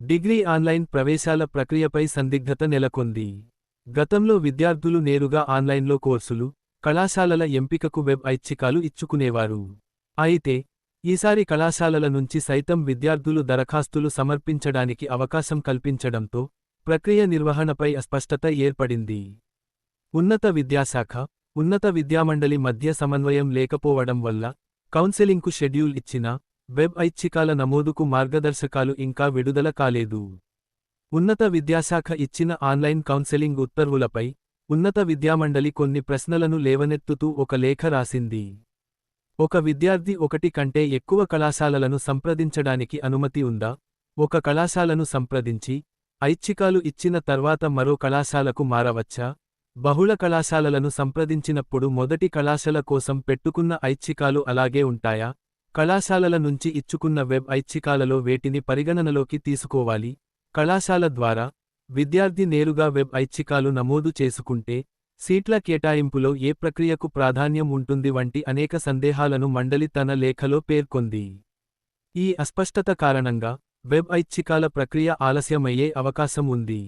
Degree online ప్రవేశాల ప్రక్రియపై సందిగ్ధత నెలకొంది. గతంలో విద్యార్థులు నేరుగా ఆన్లైన్లో కోర్సులు కళాశాలల ఎంపికకు వెబ్ ఐచ్ఛికాలు ఇచ్చుకునేవారు. అయితే ఈసారి కళాశాలల నుంచి సైతం విద్యార్థులు దరఖాస్తులు సమర్పించడానికి అవకాశం కల్పించడంతో ప్రక్రియ నిర్వహణపై అస్పష్టత ఏర్పడింది. ఉన్నత విద్యాశాఖ ఉన్నత విద్యామండలి మధ్య సమన్వయం లేకపోవడం వల్ల కౌన్సెలింగ్కు షెడ్యూల్ ఇచ్చినా వెబ్ ఐచ్ఛికాల నమోదుకు మార్గదర్శకాలు ఇంకా విడుదల కాలేదు. ఉన్నత విద్యాశాఖ ఇచ్చిన ఆన్లైన్ కౌన్సెలింగ్ ఉత్తర్వులపై ఉన్నత విద్యామండలి కొన్ని ప్రశ్నలను లేవనెత్తుతూ ఒక లేఖ రాసింది. ఒక విద్యార్థి ఒకటి కంటే ఎక్కువ కళాశాలలను సంప్రదించడానికి అనుమతి ఉందా? ఒక కళాశాలను సంప్రదించి ఐచ్ఛికాలు ఇచ్చిన తర్వాత మరో కళాశాలకు మారవచ్చా? బహుళ కళాశాలలను సంప్రదించినప్పుడు మొదటి కళాశాల కోసం పెట్టుకున్న ఐచ్ఛికాలు అలాగే ఉంటాయా? కళాశాలల నుంచి ఇచ్చుకున్న వెబ్ ఐచ్ఛికాలలో వేటిని పరిగణనలోకి తీసుకోవాలి. కళాశాల ద్వారా విద్యార్థి నేరుగా వెబ్ ఐచ్ఛికాలు నమోదు చేసుకుంటే సీట్ల కేటాయింపులో ఏ ప్రక్రియకు ప్రాధాన్యం ఉంటుంది వంటి అనేక సందేహాలను మండలి తన లేఖలో పేర్కొంది. ఈ అస్పష్టత కారణంగా వెబ్ ఐచ్ఛికాల ప్రక్రియ ఆలస్యమయ్యే అవకాశం ఉంది.